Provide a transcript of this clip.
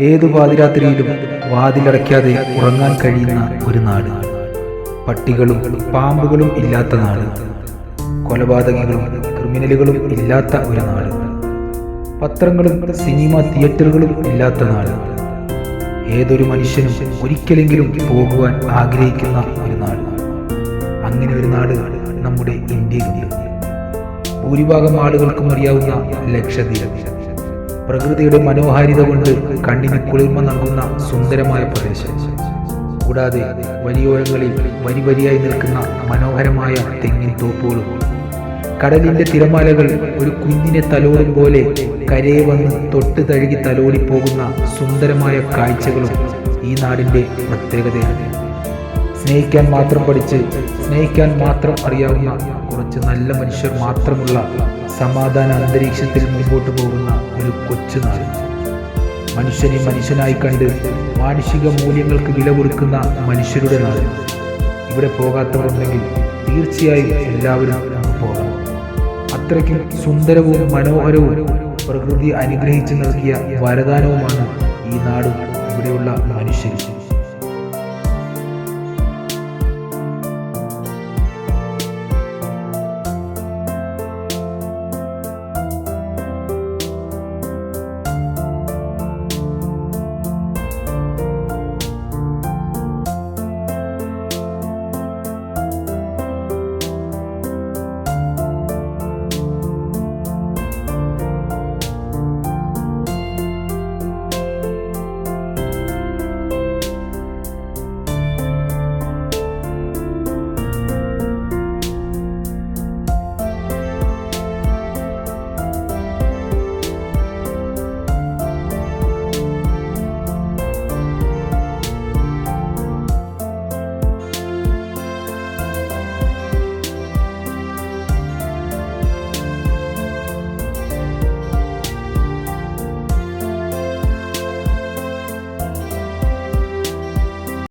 ഏതു പാതിരാത്രിയിലും വാതിലടയ്ക്കാതെ ഉറങ്ങാൻ കഴിയുന്ന ഒരു നാട്. പട്ടികളും പാമ്പുകളും ഇല്ലാത്ത നാട്. കൊലപാതകങ്ങളും ക്രിമിനലുകളും ഇല്ലാത്ത ഒരു നാട്. പത്രങ്ങളും സിനിമ തിയേറ്ററുകളും ഇല്ലാത്ത നാട്. ഏതൊരു മനുഷ്യനും ഒരിക്കലെങ്കിലും പോകുവാൻ ആഗ്രഹിക്കുന്ന ഒരു നാട്. അങ്ങനെ ഒരു നാട് നമ്മുടെ ഇന്ത്യയിലുണ്ട്. ഭൂരിഭാഗം ആളുകൾക്കും അറിയാവുന്ന ലക്ഷദ്വീപ്. പ്രകൃതിയുടെ മനോഹാരിത കൊണ്ട് കണ്ണിന് കുളിർമ നൽകുന്ന സുന്ദരമായ പ്രദേശം. കൂടാതെ വലിയോരങ്ങളിൽ വരി വരിയായി നിൽക്കുന്ന മനോഹരമായ തെങ്ങിൻ തോപ്പുകളും. കടലിന്റെ തിരമാലകൾ ഒരു കുഞ്ഞിനെ തലോടും പോലെ കരയെ വന്ന് തൊട്ട് തഴുകി തലോടിപ്പോകുന്ന സുന്ദരമായ കാഴ്ചകളും ഈ നാടിന്റെ പ്രത്യേകതയാണ്. സ്നേഹിക്കാൻ മാത്രം പഠിച്ച് സ്നേഹിക്കാൻ മാത്രം അറിയാവുന്ന കുറച്ച് നല്ല മനുഷ്യർ മാത്രമുള്ള സമാധാന അന്തരീക്ഷത്തിൽ മുമ്പോട്ട് പോകുന്ന ഒരു കൊച്ചു നാട്. മനുഷ്യനെ മനുഷ്യനായി കണ്ട് മാനുഷിക മൂല്യങ്ങൾക്ക് വില കൊടുക്കുന്ന മനുഷ്യരുടെ നാട്. ഇവിടെ പോകാത്തവരുണ്ടെങ്കിൽ തീർച്ചയായും എല്ലാവരും പോകണം. അത്രയ്ക്കും സുന്ദരവും മനോഹരവും പ്രകൃതി അനുഗ്രഹിച്ചു നൽകിയ വരദാനവുമാണ് ഈ നാടും ഇവിടെയുള്ള മനുഷ്യരും.